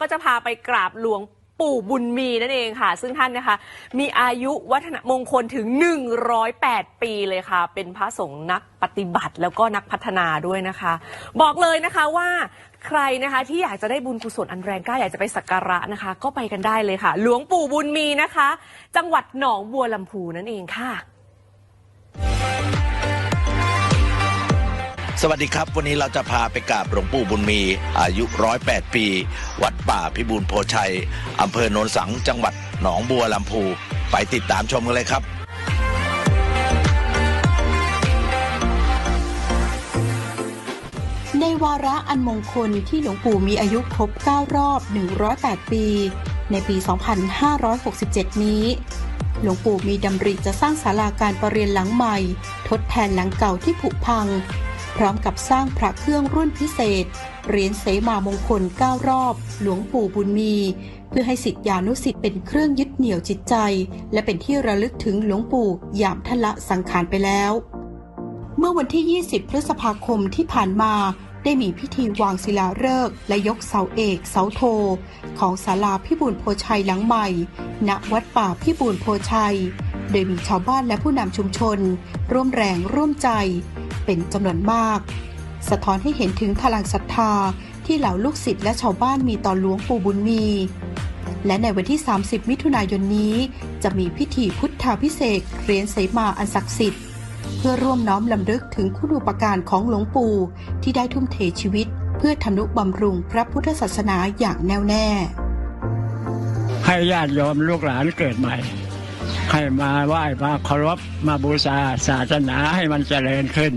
ก็จะพาไปกราบหลวงปู่บุญมีนั่นเองค่ะ ซึ่งท่านนะคะ มีอายุวัฒนมงคลถึง 108 ปีเลยค่ะ เป็นพระสงฆ์นักปฏิบัติแล้วก็นักพัฒนาด้วยนะคะ บอกเลยนะคะว่าใครนะคะที่อยากจะได้บุญกุศลอันแรงกล้าอยากจะไปสักการะนะคะ ก็ไปกันได้เลยค่ะ หลวงปู่บุญมีนะคะ จังหวัดหนองบัวลำพูนั่นเองค่ะ สวัสดีครับ วันนี้เราจะพาไปกราบหลวงปู่บุญมี อายุร้อยแปดปี วัดป่าพิบูลโพชัย อำเภอโนนสัง จังหวัดหนองบัวลำพู ไปติดตามชมกันเลยครับ ในวาระอันมงคลที่หลวงปู่มีอายุครบ 9 รอบ 108 ปี ในปี 2567 นี้หลวงปู่มีดำริจะสร้างศาลาการประเรียนหลังใหม่ ทดแทนหลังเก่าที่ผุพัง ร้อมกับสร้างพระเครื่องรุ่นพิเศษเหรียญเสมามงคล 9 รอบ หลวงปู่บุญมี เพื่อให้สิทธิานุสิทธิ์เป็นเครื่องยึดเหนี่ยวจิตใจ และเป็นที่ระลึกถึงหลวงปู่ยามทละสังขารไปแล้ว เมื่อวันที่ 20 พฤษภาคมที่ผ่านมาได้มีพิธีวางศิลาฤกษ์และยกเสาเอกเสาโท ของศาลาพิบูลโพชัยหลังใหม่ ณวัดป่าพิบูลโพชัย โดยมีชาวบ้านและผู้นำชุมชน ร่วมแรงร่วมใจ เป็นจำนวนมาก สะท้อนให้เห็นถึงพลังศรัทธาที่เหล่าลูกศิษย์และชาวบ้านมีต่อหลวงปู่บุญมี และในวันที่ 30 มิถุนายนนี้ จะมีพิธีพุทธาพิเศษเหรียญเสมาอันศักดิ์สิทธิ์ เพื่อร่วมน้อมลำลึกถึงคุณูปการของหลวงปู่ที่ได้ทุ่มเทชีวิต เพื่อทนุบำรุงพระพุทธศาสนาอย่างแน่วแน่ ให้ญาติโยมลูกหลานเกิดใหม่ ให้มาไหว้มาเคารพมาบูชาศาสนาให้มันเจริญขึ้น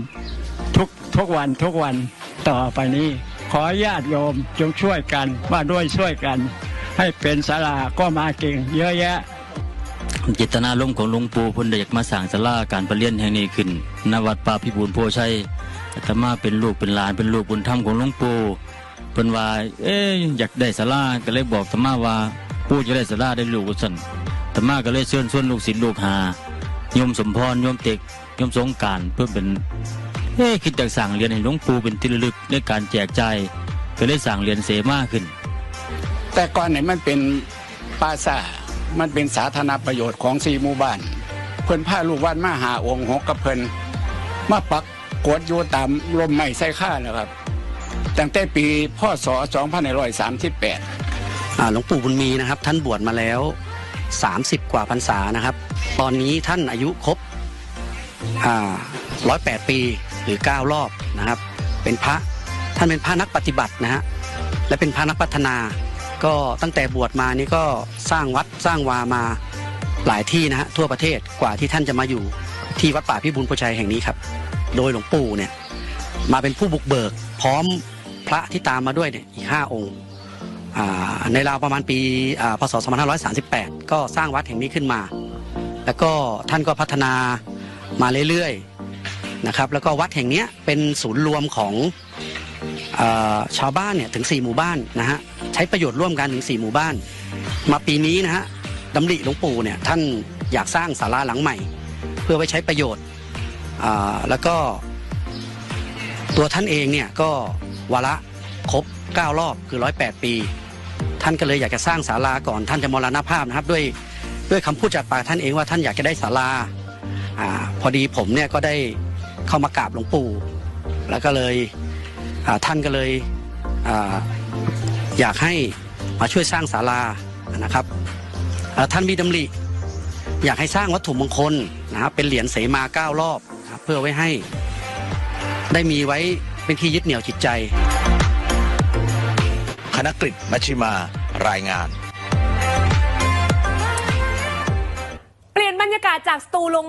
ทุกทุกวันทุกวันต่อไปนี้ ขอญาติโยมจงช่วยกันว่าด้วยช่วยกัน ให้เป็นศาลาก็มาเก่งเยอะแยะเจตนารมณ์ของหลวงปู่พนได้อยากมาสร้างศาลาการประเรียนแห่งนี้ขึ้นณวัดป่าพิบูลโพชัยอาตมาเป็นลูกเป็นหลานเป็นลูกบุญธรรมของหลวงปู่เพิ่นว่าเอ๊ะอยากได้ศาลาก็เลยบอกอาตมาว่าปู่จะได้ศาลาได้ลูกสั่น อาตมาก็เลยเชิญชวนลูกศิษย์ลูกหาโยมสมพรโยมเต็กโยมสงกรารเพื่อเป็นเอ๊ะคิดอยากสั่งเรียนให้หลวงปู่เป็นที่ระลึกในการแจกจ่ายก็เลยสั่งเรียนเสมาขึ้น แต่ก่อนเนี่ยมันเป็นปราสาทมันเป็นสาธารณประโยชน์ของสี่หมู่บ้าน เพิ่นพาลูกวัดมาหาองค์หกกับเพิ่นมาปักกวดอยู่ตามลมไม้ไส้ข้านะครับตั้งแต่ปีพศ2538อ่าหลวงปู่บุญมีนะครับ ท่านบวชมาแล้ว 30 กว่าพรรษานะครับ ตอนนี้ท่านอายุครบอ่า108 ปีหรือ 9 รอบนะครับ เป็นพระท่านเป็นพระนักปฏิบัตินะฮะและเป็นพระนักพัฒนา ก็ตั้งแต่บวชมานี่ก็สร้างวัดสร้างวามาหลายที่นะฮะทั่วประเทศกว่าที่ท่านจะมาอยู่ที่วัดป่าพิบูลโพชัยแห่งนี้ครับ โดยหลวงปู่เนี่ยมาเป็นผู้บุกเบิก พร้อมพระที่ตามมาด้วยเนี่ยอีกห้าองค์ ในราวประมาณปีพศ 2538 ก็สร้างวัดแห่งนี้ขึ้นมา แล้วก็ท่านก็พัฒนามาเรื่อยๆนะครับ แล้วก็วัดแห่งนี้เป็นศูนย์รวมของอชาวบ้านเนี่ยถึง 4 หมู่บ้านนะฮะใช้ประโยชน์ร่วมกันถึง 4 หมู่บ้าน มาปีนี้นะฮะดำริหลวงปู่เนี่ยท่านอยากสร้างศาลาหลังใหม่ เพื่อไว้ใช้ประโยชน์แล้วก็ตัวท่านเองเนี่ยก็วาระครบ 9 รอบคือ 108 ปี ท่านก็เลยอยากจะสร้างศาลาก่อนท่านจะมรณภาพนะครับ ด้วยด้วยคำพูดจากปากท่านเองว่าท่านอยากจะได้ศาลาอาพอดีผมเนี่ยก็ได้เข้ามากราบหลวงปู่แล้วก็เลยอ่าท่านก็เลยอาอยากให้มาช่วยสร้างศาลานะครับอ่าท่านมีดำริ อยากให้สร้างวัตถุมงคลนะครับเป็นเหรียญเสมาเก้ารอบนะครับเพื่อไว้ให้ได้มีไว้เป็นที่ยึดเหนี่ยวจิตใจ คณะกฤษมัชิมารายงาน เปลี่ยนบรรยากาศจากสตูลง